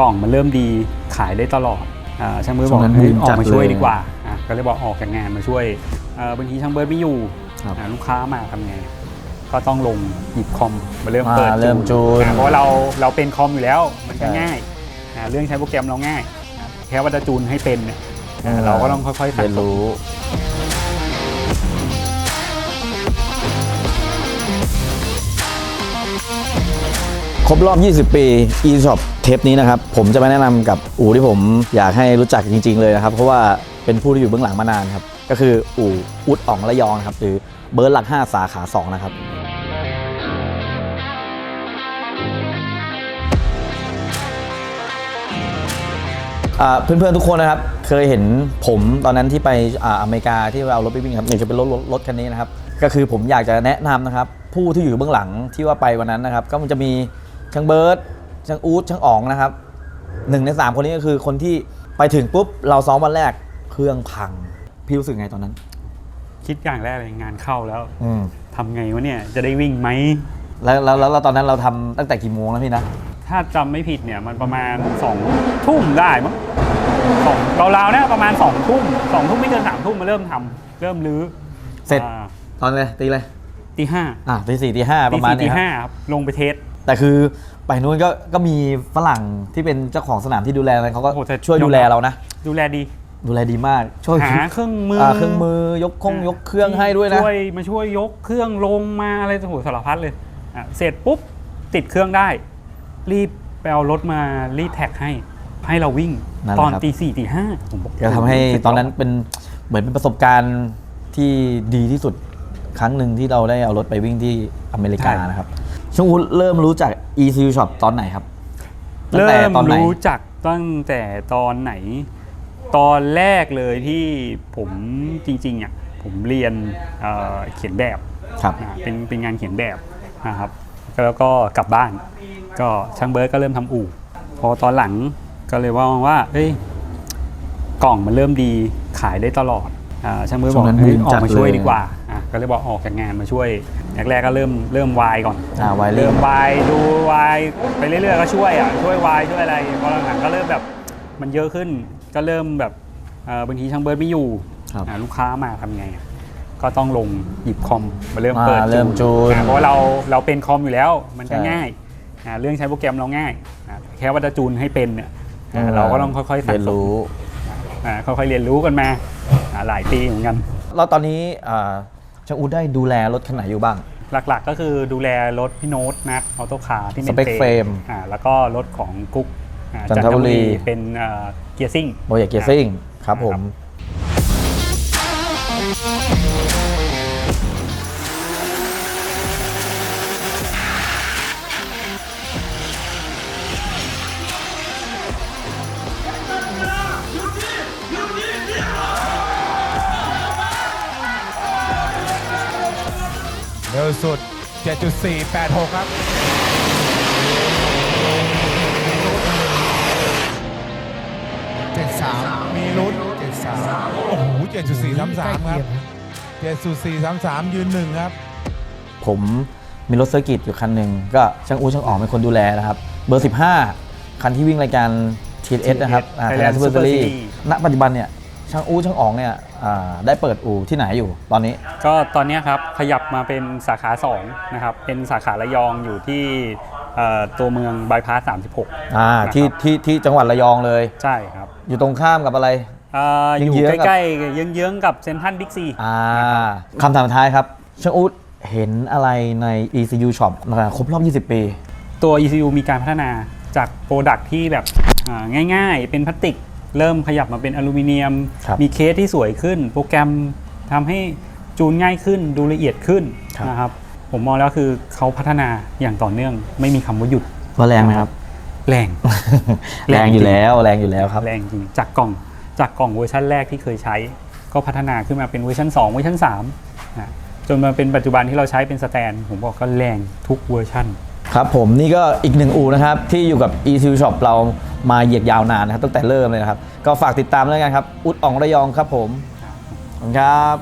กล่องมันเริ่มดีขายได้ตลอดอาช่างเบิร์ดช่บวอกงนั้นเฮ้ยบูมออจักดมาช่วยเลยดีกว่าอะก็เลยบอกออกจากงานมาช่วยเอ่อบางทีช่างเบิร์ดไม่อยู่ครับอะลูกค้ามาทำไงก็ต้องลงหยิบคอมมาเริ่มมาเปิดเริ่มจูนอะเพราะว่าเราเราเป็นคอมอยู่แล้วมันก็ใช่ง่ายอะเรื่องใช้โปรแกรมเราง่ายอะแค่ว่าจะจูนให้เป็นเนี่ยอะเราก็ต้องค่อยๆสั่เรียนรู้ ครบรอบ 20 ปี eShop เทปนี้นะครับ ผมจะมาแนะนำกับอู่ที่ผมอยากให้รู้จักจริง ๆ เลยนะครับ เพราะว่าเป็นผู้ที่อยู่เบื้องหลังมานานครับ ก็คืออู่อุดอ่องระยองครับ หรือเบิร์ดหลัก 5 สาขา 2 นะครับอ่าเพื่อนๆทุกคนนะครับเคยเห็นผมตอนนั้นที่ไปอ่าอเมริกาที่เอารถไปวิ่งครับเนี่ยจะเป็นรถรถรถคันนี้นะครับก็คือผมอยากจะแนะนำนะครับผู้ที่อยู่เบื้องหลังที่ว่าไปวันนั้นนะครับ ก็มันจะมี ช่างเบิร์ดช่างอู๊ดช่างอ๋องนะครับหนึ่งในสามคนนี้ก็คือคนที่ไปถึงปุ๊บเราซ้อมวันแรกเครื่องพัง พี่รู้สึกไงตอนนั้น คิดอย่างแรกเลยงานเข้าแล้วอืมทำไงวะเนี่ยจะได้วิ่งไหม แล้วแล้วแล้วแล้วตอนนั้นเราทำตั้งแต่กี่โมงแล้วพี่นะ ถ้าจำไม่ผิดเนี่ยมันประมาณ2องทุ่มได้มั้งสองราวๆเนี่ยประมาณ2องทุ่มสองทุ่มไม่เกินสามทุ่มมาเริ่มทำเริ่มรื้อเสร็จ อ่าตอนเลยตีเลยตีห้าอะตีสี่ตีห้าปตีระมาณสี่ตีเนี้ยครับห้าครับลงไปเทส แต่คือไปนู้นก็ก็มีฝรั่งที่เป็นเจ้าของสนามที่ดูแลอะไรเขาก็โอ้โหแต่ ช่วยดูแลเรานะ ดูแลดี ดูแลดีมากช่วยหาเครื่องมือาเครื่องมือยกคงยกเครื่องให้ด้วยนะช่วยมาช่วยยกเครื่องลงมาอะไรโอ้โหสารพัดเลยอะเสร็จปุ๊บติดเครื่องได้ รีบไปเอารถมารีดแท็กให้ ให้เราวิ่งนั่นแหตละอนครับ ตีสี่ตีห้าผมบอกก็ทำให้สุดยดตอนนั้นเป็นเหมือนเป็นประสบการณ์ที่ดีที่สุดครั้งหนึ่งที่เราได้เอารถไปวิ่งที่อเมริกานะครับ ช่วงวุฒเริ่มรู้จัก ECU Shop ตอนไหนครับตั้งเริ่แต่มตอนไหน รู้จักตั้งแต่ตอนไหน ตอนแรกเลยที่ผมจริงๆอะผมเรียนเอ่อเขียนแบบครับ นะเป็นเป็นงานเขียนแบบนะครับแล้วก็กลับบ้าน ก็ช่างเบิร์ดก็เริ่มทำอู่ พอตอนหลังก็เลยว่าว่าเฮ้ยกล่องมันเริ่มดีขายได้ตลอดอ่าช่างเบิร์ดบอกช่วงนั้นเฮ้ยบูมออกมาจัดช่วยเลย ดีกว่าอะ ก็เลยบอกออกจากงานมาช่วยแรกๆก็เริ่มเริ่มวายก่อนอ่าวายเริ่เริ่มมวายดูวายไปเรื่อยๆก็ช่วยอะช่วยวายช่วยอะไรพอหลังๆก็เริ่มแบบมันเยอะขึ้นก็เริ่มแบบเอ่อบางทีช่างเบิร์ดไม่อยู่ครับอะลูกค้ามาทำไงอะก็ต้องลงหยิบคอมมาเริ่มมาเปิดเริ่มจูนอะเพราะว่าเราเราเป็นคอมอยู่แล้วมันก็ใช่ง่ายอะเรื่องใช้โปรแกรมเราง่ายอะแค่ว่าจะจูนให้เป็นเนี่ยอะเราก็ต้องค่อยๆสั่เรียนรู้ อะค่อยๆเรียนรู้กันมาอะหลายปีเหมือนกัน แล้วตอนนี้อ่า ช่างอูดได้ดูแลรถคันไหนอยู่บ้าง หลักๆก็คือดูแลรถพี่โน้ตนักออโต้คาร์ที่เป็นสเปคเฟรมอ่าแล้วก็รถของกุ๊กอ่าจันทบุรี เป็นเกียร์ซิ่งโบยเกียร์ซิ่งครับผมเร็วสุด 7.486 ครับ 73 มีลุ้น73 โอ้โห 7.433 ครับ 7.433 ยืนหนึ่งครับ ผมมีรถเซอร์กิตอยู่คันหนึ่งก็ช่างอูช่างอ๋องเป็นคนดูแลนะครับ เบอร์ 15 คันที่วิ่งรายการ TS นะครับ Thailand Thailand Super Super Series Series ณปัจจุบันเนี่ย ช่างอูช่างอ๋องเนี่ยอ่าได้เปิดอู่ที่ไหนอยู่ตอนนี้ ก็ตอนเนี้ยครับขยับมาเป็นสาขา2นะครับเป็นสาขาระยองอยู่ที่เอ่อตัวเมืองบายพาส36อ่านะครับที่ที่ที่จังหวัดระยองเลย ใช่ครับอยู่ตรงข้ามกับอะไร เอ่ออยู่เยื้องๆกับ ใกล้ๆเยื้องๆกับเซนทรัลบิ๊กซี อ่าคำถามสุดท้ายครับช่างอูเห็นอะไรใน ECU Shop นะครับครบรอบ 20 ปี ตัว ECU มีการพัฒนาจากโปรดักที่แบบอ่าง่ายๆ เป็นพลาสติก เริ่มขยับมาเป็นอลูมิเนียมครับมีเคสที่สวยขึ้น โปรแกรมทำให้จูนง่ายขึ้นดูละเอียดขึ้นครับนะครับผมมองแล้วคือเขาพัฒนาอย่างต่อเนื่อง ไม่มีคำว่าหยุดว่าแรงไหมครับ แรง แรงอยู่แล้วแรงอยู่แล้วครับ แรงจริงจากกล่องจากกล่องเวอร์ชันแรกที่เคยใช้ ก็พัฒนาขึ้นมาเป็นเวอร์ชัน2เวอร์ชัน3นะจนมาเป็นปัจจุบันที่เราใช้เป็นสแตน ผมบอกก็แรงทุกเวอร์ชัน ครับผมนี่ก็อีกหนึ่งอูนะครับ ที่อยู่กับ ECU Shop เรามาเหยียดยาวนานนะครับตั้งแต่เริ่มเลยนะครับ ก็ฝากติดตามด้วยกันครับ อุดอ่องระยองครับผมขอบคุณครับ